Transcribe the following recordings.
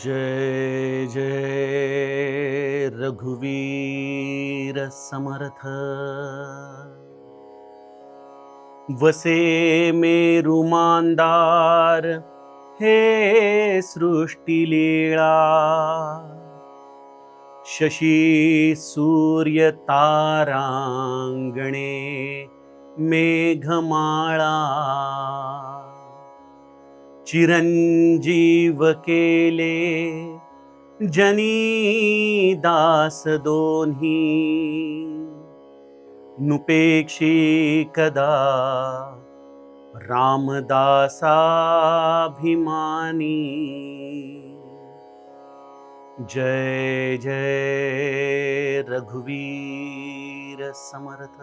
जय जय रघुवीर समर्थ। वसे मेरु मांदार हे सृष्टिलीळा शशी सूर्य तारांगणे मेघमाळा चिरञ्जीवकेले जनी नुपेक्षी कदा रामदासाभिमानी। जय जय रघुवीर समर्थ।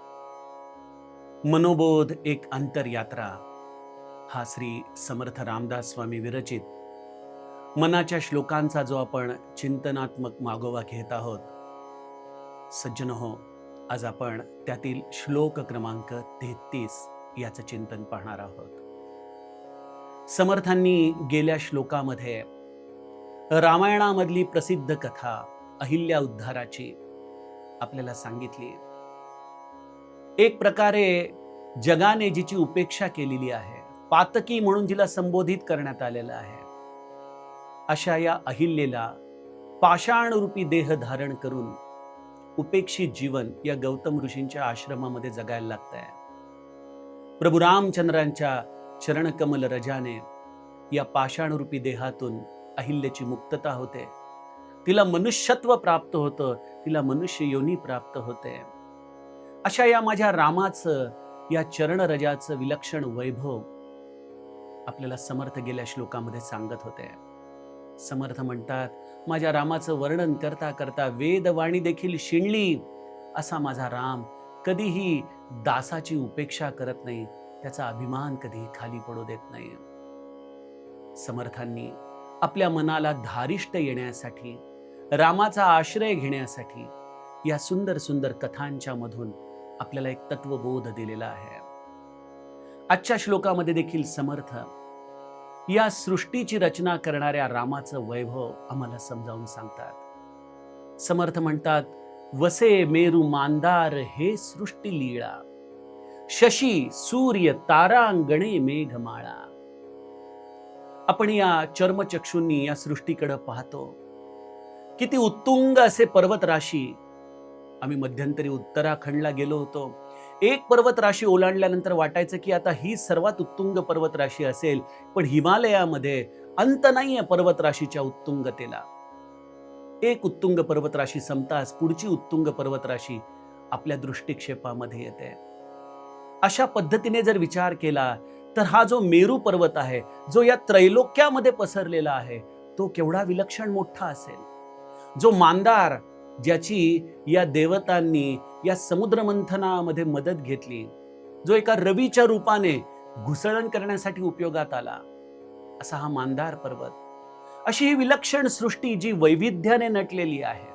मनोबोध एक अंतरयात्रा. हा श्री समर्थ रामदास स्वामी विरचित. मनाच्या श्लोकांचा जो आपण चिंतनात्मक मागोवा घेत आहोत. सज्जन हो आज आपण त्यातील श्लोक क्रमांक तेहतीस याचं चिंतन पाहणार आहोत. समर्थांनी गेल्या श्लोकामध्ये रामायणामधली प्रसिद्ध कथा अहिल्या उद्धाराची आपल्याला सांगितली. एक प्रकारे जगाने जिची उपेक्षा केलेली आहे पातकी म्हणून जिला संबोधित करण्यात आलेलं आहे. अशा या अहिल्येला पाषाणरूपी देह धारण करून उपेक्षित जीवन या गौतम ऋषींच्या आश्रमामध्ये जगायला लागत आहे प्रभू रामचंद्रांच्या चरणकमल रजाने या पाषाणरूपी देहातून अहिल्याची मुक्तता होते. तिला मनुष्यत्व प्राप्त होतं तिला मनुष्य योनी प्राप्त होते. अशा या माझ्या रामाचं या चरणरजाचं विलक्षण वैभव आपल्याला समर्थ गेल्या श्लोकामध्ये सांगत होते. समर्थ म्हणतात माझ्या रामाचं वर्णन करता करता वेदवाणी देखील शिणली. असा माझा राम कधीही दासाची उपेक्षा करत नाही. त्याचा अभिमान कधी खाली पडू देत नाही. समर्थांनी आपल्या मनाला धारिष्ट येण्यासाठी रामाचा आश्रय घेण्यासाठी या सुंदर सुंदर कथांच्या मधून आपल्याला एक तत्वबोध दिलेला आहे. आजच्या श्लोकामध्ये देखील समर्थ या सृष्टीची रचना करणाऱ्या रामाचं वैभव आम्हाला समजावून सांगतात. समर्थ म्हणतात वसे मेरू मांदार हे सृष्टी लीळा शशी सूर्य तारांगणे मेघमाळा. आपण या चर्मचक्षूंनी या सृष्टीकडे पाहतो किती उत्तुंग असे पर्वत राशी आम्ही मध्यंतरी उत्तराखंडला गेलो होतो. एक पर्वत राशी ओलांडल्यानंतर वाटायचं की आता ही सर्वात उत्तुंग पर्वत राशी असेल पण हिमालयामध्ये अंत नाहीये पर्वत राशीच्या उत्तुंगतेला. एक उत्तुंग पर्वत राशी संपताच पुढची उत्तुंग पर्वत राशी आपल्या दृष्टिक्षेपामध्ये येते. अशा पद्धतीने जर विचार केला तर हा जो मेरू पर्वत आहे जो या त्रैलोक्यामध्ये पसरलेला आहे तो केवढा विलक्षण मोठा असेल. जो मांदार ज्याची या देवतांनी या समुद्रमंथनामध्ये मदत घेतली. जो एका रवीच्या रूपाने घुसळण करण्यासाठी उपयोगात आला. असा हा मांदार पर्वत. अशी ही विलक्षण सृष्टी जी वैविध्याने नटलेली आहे.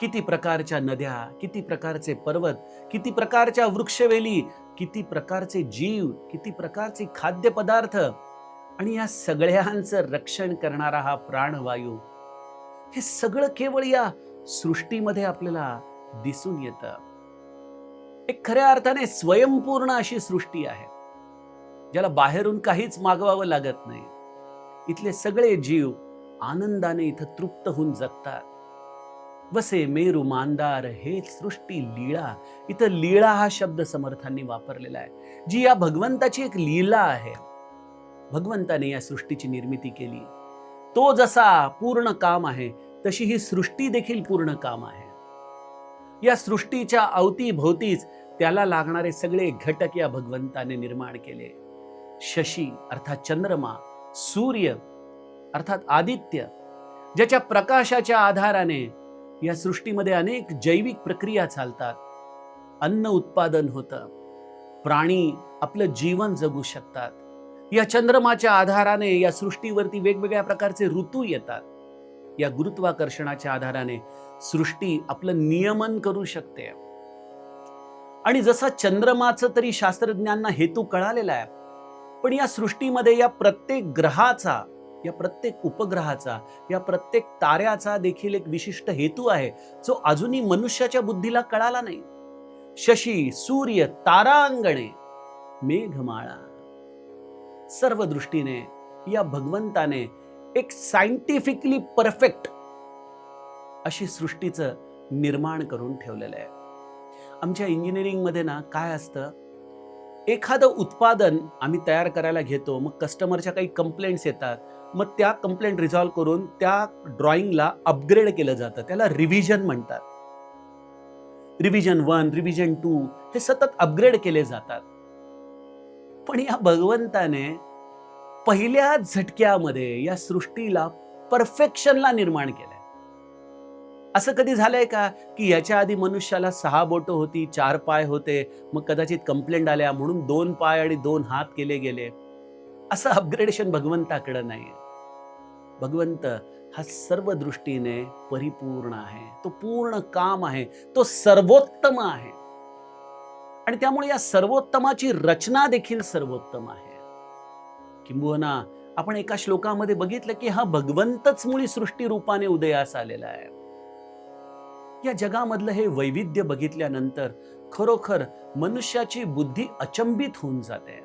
किती प्रकारच्या नद्या किती प्रकारचे पर्वत किती प्रकारच्या वृक्षवेली किती प्रकारचे जीव किती प्रकारचे खाद्यपदार्थ आणि या सगळ्यांचं रक्षण करणारा हा प्राणवायू. हे सगळं केवळ या सृष्टीमध्ये आपल्याला दिसून येतं. एक खऱ्या अर्थाने स्वयंपूर्ण अशी सृष्टी आहे. ज्याला बाहेरून काहीच मागवावं लागत नाही. इथले सगळे जीव आनंदाने इथं तृप्त होऊन जगतात. वसे मेरू मांदार हे सृष्टी लीळा. इथं लीळा हा शब्द समर्थांनी वापरलेला आहे. जी या भगवंताची एक लीला आहे. भगवंताने या सृष्टीची निर्मिती केली. तो जसा पूर्ण काम आहे तशी ही सृष्टी देखील पूर्ण काम आहे. या सृष्टीच्या अवतीभोवतीच त्याला लागणारे सगळे घटक या भगवंताने निर्माण केले. शशी अर्थात चंद्रमा सूर्य अर्थात आदित्य ज्याच्या प्रकाशाच्या आधाराने या सृष्टीमध्ये अनेक जैविक प्रक्रिया चालतात. अन्न उत्पादन होतं. प्राणी आपलं जीवन जगू शकतात. या चंद्रमाच्या आधाराने या सृष्टीवरती वेगवेगळ्या प्रकारचे ऋतू येतात. या गुरुत्वाकर्षणाच्या आधाराने सृष्टी आपलं नियमन करू शकते. आणि जसा चंद्रमाचं तरी शास्त्रज्ञांना हेतू कळालेला आहे पण या सृष्टीमध्ये या प्रत्येक ग्रहाचा या प्रत्येक उपग्रहाचा या प्रत्येक ताऱ्याचा देखील एक विशिष्ट हेतू आहे जो अजूनही मनुष्याच्या बुद्धीला कळाला नाही. शशी सूर्य तारांगणे मेघमाळा. सर्व दृष्टीने या भगवंताने एक सायंटिफिकली परफेक्ट अशी सृष्टीचं निर्माण करून ठेवलेलं आहे. आमच्या इंजिनिअरिंगमध्ये ना काय असतं? एखादं उत्पादन आम्ही तयार करायला घेतो मग कस्टमरच्या काही कंप्लेंट्स येतात मग त्या कंप्लेंट रिझॉल्व्ह करून त्या ड्रॉइंगला अपग्रेड केलं जातं. त्याला रिव्हिजन म्हणतात. रिव्हिजन वन रिव्हिजन टू हे सतत अपग्रेड केले जातात. पण या भगवंताने पहिल्या झटक्यामध्ये या सृष्टीला परफेक्शनला निर्माण केलंय. असं कधी झालंय का? की याच्या आधी मनुष्याला सहा बोटं होती चार पाय होते मग कदाचित कंप्लेंट आल्या म्हणून दोन पाय आणि दोन हात केले गेले. असं अपग्रेडेशन भगवंताकडे नाही भगवंत हा सर्व दृष्टीने परिपूर्ण आहे. तो पूर्ण काम आहे. तो सर्वोत्तम आहे. आणि त्यामुळे या सर्वोत्तमाची रचना देखील सर्वोत्तम आहे. किंबहुना आपण एका श्लोकामध्ये बघितलं की हा भगवंतच मुळी सृष्टी रूपाने उदयास आलेला आहे. या जगामधलं हे वैविध्य बघितल्यानंतर खरोखर मनुष्याची बुद्धी अचंबित होऊन जाते.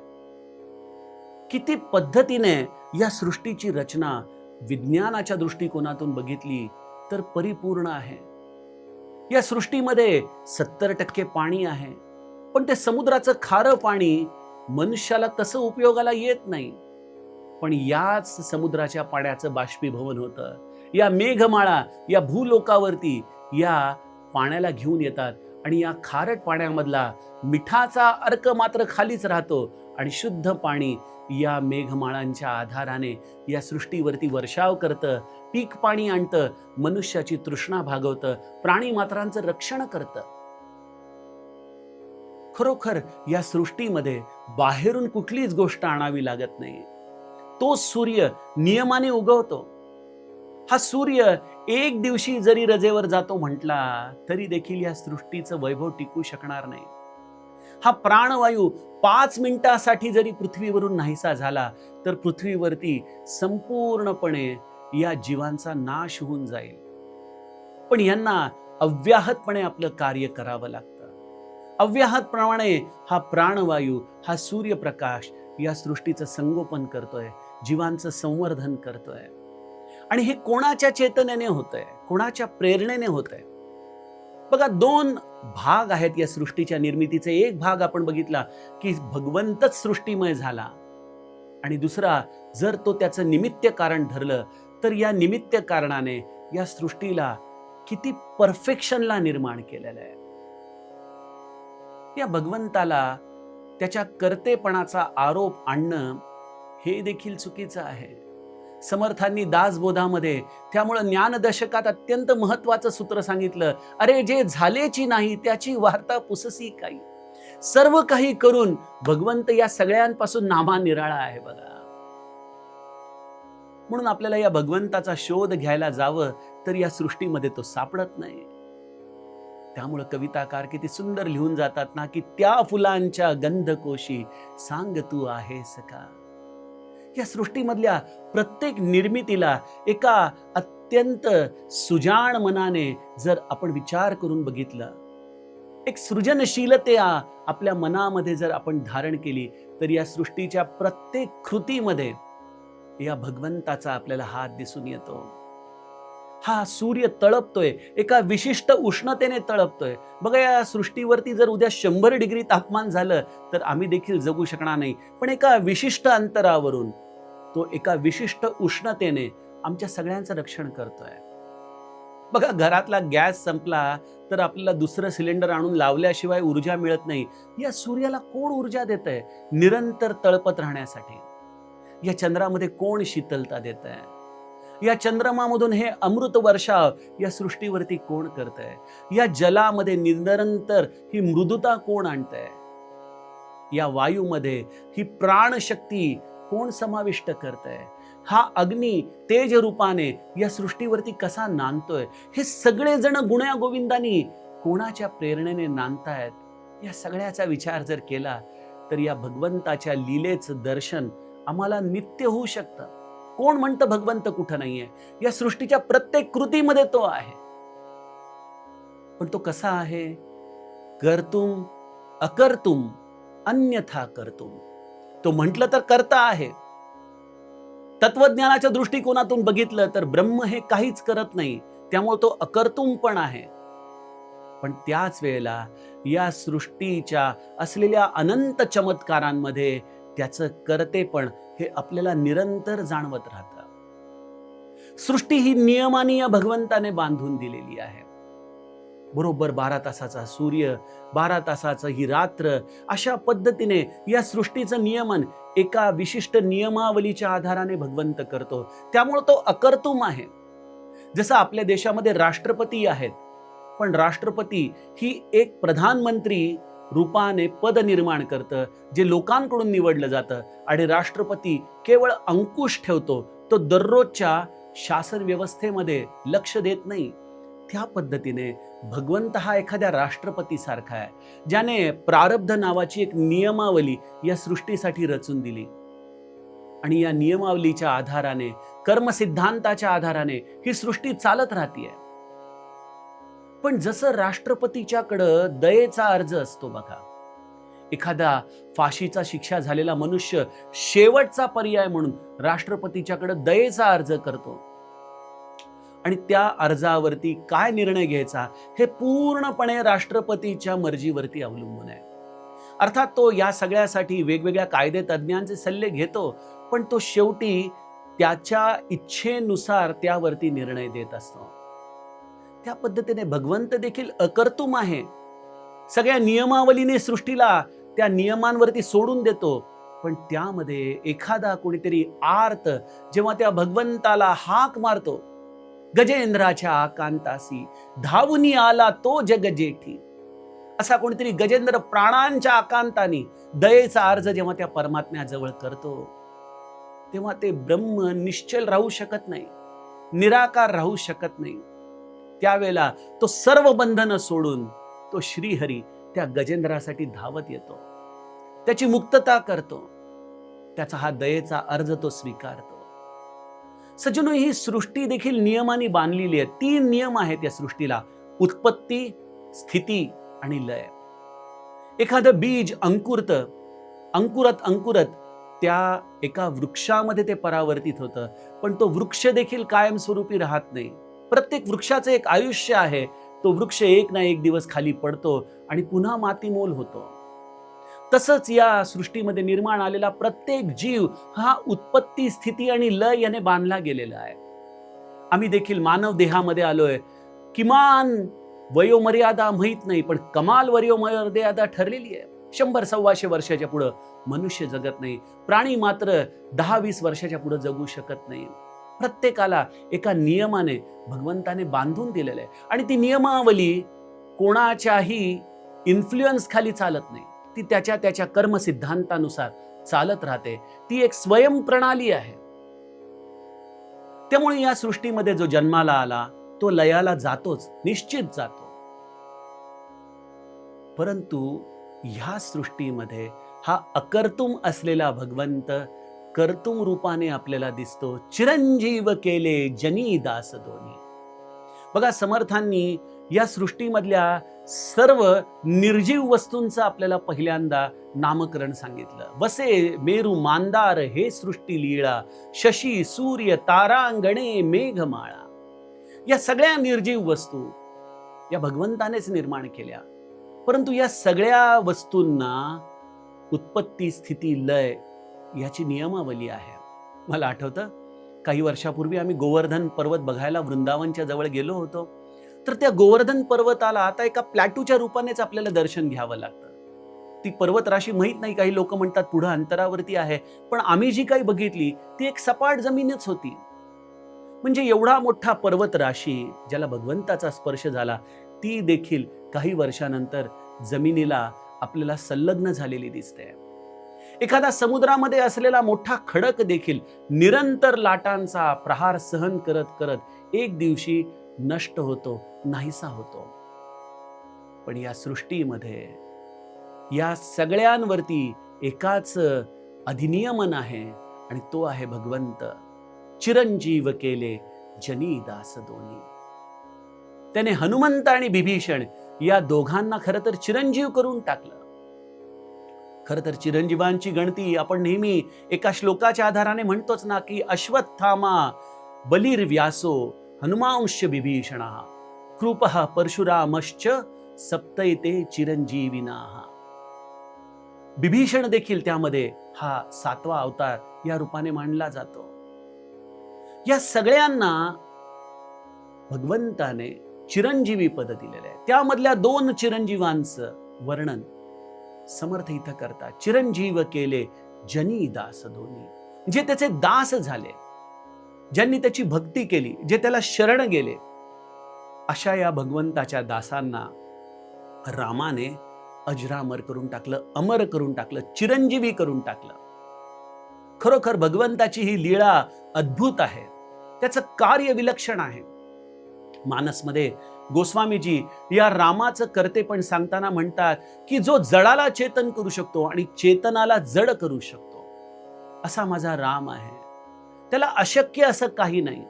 किती पद्धतीने या सृष्टीची रचना विज्ञानाच्या दृष्टिकोनातून बघितली तर परिपूर्ण आहे. या सृष्टीमध्ये सत्तर टक्के पाणी आहे पण ते समुद्राचं खारं पाणी मनुष्याला तसं उपयोगाला येत नाही. पण याच समुद्राच्या पाण्याचं बाष्पीभवन होतं. या मेघमाळा या भूलोकावरती या पाण्याला घेऊन येतात आणि या खारट पाण्यामधला मिठाचा अर्क मात्र खालीच राहतो आणि शुद्ध पाणी या मेघमाळांच्या आधाराने या सृष्टीवरती वर्षाव करतं पीक पाणी आणतं मनुष्याची तृष्णा भागवतं प्राणी मात्रांचं रक्षण करतं. खरोखर या सृष्टीमध्ये बाहेरून कुठलीच गोष्ट आणावी लागत नाही. तो सूर्य नियमाने उगवतो. हा सूर्य एक दिवशी जरी रजेवर जातो म्हटला तरी देखील या सृष्टीचं वैभव टिकू शकणार नाही. हा प्राणवायू पाच मिनिटासाठी जरी पृथ्वीवरून नाहीसा झाला तर पृथ्वीवरती संपूर्णपणे या जीवांचा नाश होऊन जाईल. पण यांना अव्याहतपणे आपलं कार्य करावं लागतं. अव्याहतप्रमाणे हा प्राणवायू हा सूर्यप्रकाश या सृष्टीचं संगोपन करतोय. जीवांचं संवर्धन करतोय. आणि हे कोणाच्या चेतनेने होतंय? कोणाच्या प्रेरणेने होतंय? बघा दोन भाग आहेत या सृष्टीच्या निर्मितीचे. एक भाग आपण बघितला की भगवंतच सृष्टीमय झाला. आणि दुसरा जर तो त्याचं निमित्त कारण ठरलं तर या निमित्त कारणाने या सृष्टीला किती परफेक्शनला निर्माण केलेलं आहे. या भगवंताला त्याच्या कर्तेपणाचा आरोप आणणं हे देखील चुकीचं आहे. समर्थांनी दासबोधामध्ये त्यामुळं ज्ञानदशकात अत्यंत महत्वाचं सूत्र सांगितलं. अरे जे झालेची नाही त्याची वार्ता पुससी काही. सर्व काही करून भगवंत या सगळ्यांपासून नामा निराळा आहे बघा. म्हणून आपल्याला या भगवंताचा शोध घ्यायला जावं तर या सृष्टीमध्ये तो सापडत नाही. त्यामुळं कविताकार किती सुंदर लिहून जातात ना की त्या फुलांच्या गंधकोशी सांग तू आहेस का या सृष्टीमधल्या प्रत्येक निर्मितीला एका अत्यंत सुजाण मनाने जर आपण विचार करून बघितलं एक सृजनशीलतया आपल्या मनामध्ये जर आपण धारण केली तर या सृष्टीच्या प्रत्येक कृतीमध्ये या भगवंताचा आपल्याला हात दिसून येतो. हा सूर्य तळपतोय एका विशिष्ट उष्णतेने तळपतोय. बघा या सृष्टीवरती जर उद्या शंभर डिग्री तापमान झालं तर आम्ही देखील जगू शकणार नाही. पण एका विशिष्ट अंतरावरून तो एका विशिष्ट उष्णतेने आमच्या सगळ्यांचं रक्षण करतोय. बघा घरातला गॅस संपला तर आपल्याला दुसरं सिलेंडर आणून लावल्याशिवाय ऊर्जा मिळत नाही. या सूर्याला कोण ऊर्जा देत आहे निरंतर तळपत राहण्यासाठी. या चंद्रामध्ये कोण शीतलता देत आहे या चंद्रमामधून हे अमृत वर्षा या सृष्टीवरती कोण करत आहे या जलामध्ये निरंतर ही मृदुता कोण आणत आहे या वायूमध्ये ही प्राणशक्ती कोण समाविष्ट करत आहे हा अग्नी तेज रूपाने या सृष्टीवरती कसा नांदतोय? हे सगळे जण गुण्या गोविंदानी कोणाच्या प्रेरणेने नांदतायत? या सगळ्याचा विचार जर केला तर या भगवंताच्या लीलेचं दर्शन आम्हाला नित्य होऊ शकतं. कोण म्हणतं भगवंत कुठं नाहीये? या सृष्टीच्या प्रत्येक कृतीमध्ये तो आहे. पण तो कसा आहे? करतुम अकर्तुम अन्यथा करतुम तो म्हटलं तर करता आहे. तत्वज्ञानाच्या दृष्टिकोनातून बघितलं तर ब्रह्म हे काहीच करत नाही त्यामुळे तो अकर्तुम पण आहे. पण त्याच वेळेला या सृष्टीच्या असलेल्या अनंत चमत्कारांमध्ये त्याचं करते पण हे आपल्याला निरंतर जाणवत राहतं. सृष्टी ही नियमानीय भगवंताने बांधून दिलेली आहे. बरोबर बारा तासाचा सूर्य बारा तासाचं ही रात्र अशा पद्धतीने या सृष्टीचं नियमन एका विशिष्ट नियमावलीच्या आधाराने भगवंत करतो. त्यामुळं तो अकर्तुम आहे. जसं आपल्या देशामध्ये राष्ट्रपती आहेत पण राष्ट्रपती ही एक प्रधानमंत्री रूपाने पद निर्माण करतं जे लोकांकडून निवडलं जातं आणि राष्ट्रपती केवळ अंकुश ठेवतो तो दररोजच्या शासन व्यवस्थेमध्ये लक्ष देत नाही. त्या पद्धतीने भगवंत हा एखाद्या राष्ट्रपतीसारखा आहे ज्याने प्रारब्ध नावाची एक नियमावली या सृष्टीसाठी रचून दिली. आणि या नियमावलीच्या आधाराने कर्मसिद्धांताच्या आधाराने ही सृष्टी चालत राहतीये. पण जसं राष्ट्रपतीच्याकडं दयेचा अर्ज असतो बघा एखादा फाशीचा शिक्षा झालेला मनुष्य शेवटचा पर्याय म्हणून राष्ट्रपतीच्याकडे दयेचा अर्ज करतो. आणि त्या अर्जावरती काय निर्णय घ्यायचा हे पूर्णपणे राष्ट्रपतीच्या मर्जीवरती अवलंबून आहे. अर्थात तो या सगळ्यासाठी वेगवेगळ्या कायदे तज्ज्ञांचे सल्ले घेतो पण तो शेवटी त्याच्या इच्छेनुसार त्यावरती निर्णय देत असतो. त्या पद्धतीने भगवंत देखील अकर्तुम आहे. सगळ्या नियमावलीने सृष्टीला त्या नियमांवरती सोडून देतो पण त्यामध्ये एखादा कोणीतरी आर्त जेव्हा त्या भगवंताला हाक मारतो गजेंद्राच्या आकांतासी. धावुनी आला तो जगजेठी. असा कोणीतरी गजेंद्र प्राणांच्या आकांतानी दयेचा अर्ज जेव्हा त्या परमात्म्याजवळ करतो तेव्हा ते ब्रह्म निश्चल राहू शकत नाही निराकार राहू शकत नाही. त्यावेळेला तो सर्व बंधनं सोडून तो श्रीहरी त्या गजेंद्रासाठी धावत येतो. त्याची मुक्तता करतो. त्याचा हा दयेचा अर्ज तो स्वीकारतो. सज्जनो ही सृष्टी देखील नियमाने बांधलेली आहे. तीन नियम आहेत या सृष्टीला. उत्पत्ती स्थिती आणि लय. एखादं बीज अंकुरत अंकुरत अंकुरत त्या एका वृक्षामध्ये ते परावर्तित होतं. पण तो वृक्ष देखील कायमस्वरूपी राहत नाही. प्रत्येक वृक्षाचं एक आयुष्य आहे. तो वृक्ष एक ना एक दिवस खाली पडतो आणि पुन्हा मातीमोल होतो. तसंच या सृष्टीमध्ये निर्माण आलेला प्रत्येक जीव हा उत्पत्ती स्थिती आणि लय याने बांधला गेलेला आहे. आम्ही देखील मानव देहामध्ये आलोय. किमान वयोमर्यादा माहीत नाही पण कमाल वयोमर्यादा ठरलेली आहे. शंभर सव्वाशे वर्षाच्या पुढं मनुष्य जगत नाही. प्राणी मात्र दहा वीस वर्षाच्या पुढं जगू शकत नाही. प्रत्येकाला एका नियमाने भगवंताने बांधून दिलेलं आहे. आणि ती नियमावली कोणाच्याही इन्फ्लुएन्स खाली चालत नाही. ती त्याच्या त्याच्या कर्म सिद्धांतानुसार चालत राहते. ती एक स्वयं प्रणाली आहे. त्यामुळे या सृष्टीमध्ये जो जन्माला आला तो लयाला जातोच निश्चित जातो. परंतु ह्या सृष्टीमध्ये हा अकर्तुम असलेला भगवंत कर्तुम रूपाने आपल्याला दिसतो. चिरंजीव केले जनी दास दोन्ही बघा समर्थांनी या सृष्टीमधल्या सर्व निर्जीव वस्तूंचं आपल्याला पहिल्यांदा नामकरण सांगितलं. वसे मेरू मांदार हे सृष्टी लीळा शशी सूर्य तारांगणे मेघमाळा. या सगळ्या निर्जीव वस्तू या भगवंतानेच निर्माण केल्या. परंतु या सगळ्या वस्तूंना उत्पत्ती स्थिती लय याची नियमावली आहे. मला आठवतं काही वर्षापूर्वी आम्ही गोवर्धन पर्वत बघायला वृंदावनच्या जवळ गेलो होतो. तर त्या गोवर्धन पर्वताला आता एका प्लॅटूच्या रूपानेच आपल्याला दर्शन घ्यावं लागतं. ती पर्वतराशी माहीत नाही काही लोक म्हणतात पुढं अंतरावरती आहे. पण आम्ही जी काही बघितली ती एक सपाट जमीनच होती. म्हणजे एवढा मोठा पर्वत राशी ज्याला भगवंताचा स्पर्श झाला ती देखील काही वर्षानंतर जमिनीला आपल्याला संलग्न झालेली दिसते. एखादा समुद्रामध्ये असलेला मोठा खडक देखील निरंतर लाटांचा प्रहार सहन करत करत एक दिवशी नष्ट होतो नाहीसा होतो. पण या सृष्टीमध्ये या सगळ्यांवरती एकाच अधिनियमन आहे आणि तो आहे भगवंत. चिरंजीव केले जनी दास दोन्ही. त्याने हनुमंत आणि बिभीषण या दोघांना खरं तर चिरंजीव करून टाकलं. खर तर चिरंजीवांची गणती आपण नेहमी एका श्लोकाच्या आधाराने म्हणतोच ना की अश्वत्थामा बलिर व्यासो हनुमांश विभीषण। कृप परशुरामश्च सप्तैते चिरंजीविना। बिभीषण देखील त्यामध्ये हा सातवा अवतार या रूपाने मांडला जातो। या सगळ्यांना भगवंताने चिरंजीवी पद दिलेलं आहे. त्यामधल्या दोन चिरंजीवांचं वर्णन समर्थ इथं करतात. चिरंजीव केले जनी दास दोन्ही जे त्याचे दास झाले. ज्यांनी त्याची भक्ती केली जे त्याला शरण गेले अशा या भगवंताच्या दासांना रामाने अजरामर करून टाकलं अमर करून टाकलं चिरंजीवी करून टाकलं. खरोखर भगवंताची ही लीळा अद्भुत आहे. त्याचं कार्य विलक्षण आहे. मानसमध्ये गोस्वामीजी या रामाचं करते पण सांगताना म्हणतात की जो जडाला चेतन करू शकतो आणि चेतनाला जड करू शकतो असा माझा राम आहे. त्याला अशक्य असं काही नाही.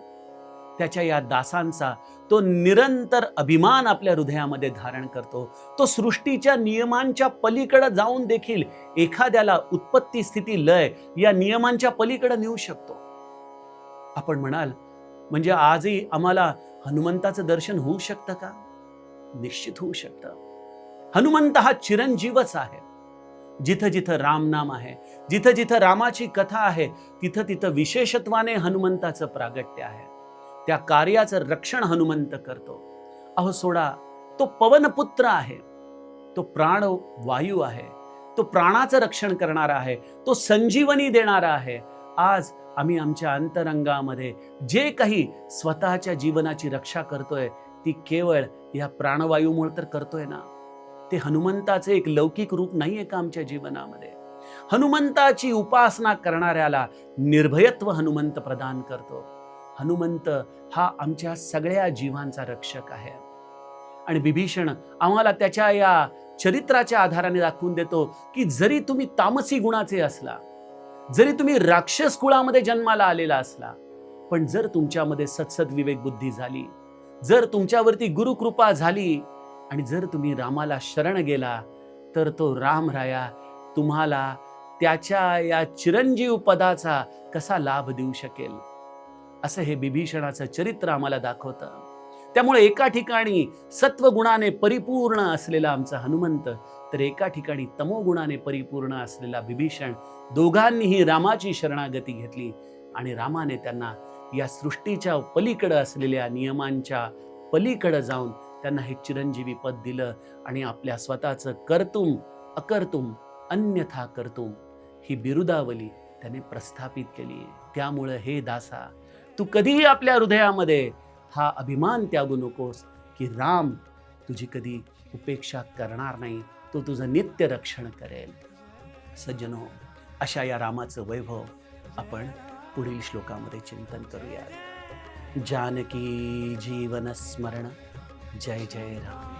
त्याच्या या दासांचा तो निरंतर अभिमान आपल्या हृदयामध्ये धारण करतो. तो सृष्टीच्या नियमांच्या पलीकडे जाऊन देखील एखाद्याला उत्पत्ती स्थिती लय या नियमांच्या पलीकडे नेऊ शकतो. आपण म्हणाल म्हणजे आजही आम्हाला हनुमंताचं दर्शन होऊ शकतं का? निश्चित होऊ शकतं. हनुमंत हा चिरंजीवच आहे. जिथं जिथं रामनाम आहे जिथं जिथं रामाची कथा आहे तिथं तिथं विशेषत्वाने हनुमंताचं प्रागट्य आहे. त्या कार्याचं रक्षण हनुमंत करतो. अहो सोडा तो पवनपुत्र आहे. तो प्राण वायू आहे. तो प्राणाचं रक्षण करणारा आहे. तो संजीवनी देणारा आहे. आज आम्ही आमच्या अंतरंगामध्ये जे काही स्वतःच्या जीवनाची रक्षा करतोय ती केवळ या प्राणवायूमुळे तर करतोय ना? ते हनुमंताचं एक लौकिक रूप नाहीये का आमच्या जीवनामध्ये? हनुमंताची उपासना करणाऱ्याला निर्भयत्व हनुमंत प्रदान करतो. हनुमंत हा आमच्या सगळ्या जीवांचा रक्षक आहे. आणि बिभीषण आम्हाला त्याच्या या चरित्राच्या आधाराने दाखवून देतो की जरी तुम्ही तामसी गुणाचे असला जरी तुम्ही राक्षस कुळामध्ये जन्माला आलेला असला पण जर तुमच्यामध्ये सत्सद विवेक बुद्धी झाली जर तुमच्यावरती गुरुकृपा झाली आणि जर तुम्ही रामाला शरण गेला तर तो राम राया तुम्हाला त्याच्या या चिरंजीव पदाचा कसा लाभ देऊ शकेल? असं हे बिभीषणाचं चरित्र आम्हाला दाखवतं. त्यामुळे एका ठिकाणी सत्वगुणाने परिपूर्ण असलेला आमचा हनुमंत तर एका ठिकाणी तमोगुणाने परिपूर्ण असलेला बिभीषण दोघांनीही रामाची शरणागती घेतली आणि रामाने त्यांना या सृष्टीच्या पलीकडं असलेल्या नियमांच्या पलीकडं जाऊन त्यांना हे चिरंजीवी पद दिलं आणि आपल्या स्वतःचं कर्तुम अकर्तुम अन्यथा कर्तुम ही बिरुदावली त्याने प्रस्थापित केली. त्यामुळं हे दासा तू कधीही आपल्या हृदयामध्ये हा अभिमान त्यागू नकोस की राम तुझी कधी उपेक्षा करणार नाही तो तुझं नित्य रक्षण करेल. सज्जनो अशा या रामाचं वैभव आपण पुढील श्लोकामध्ये चिंतन करूया जानकी जीवन स्मरण जय जय राम।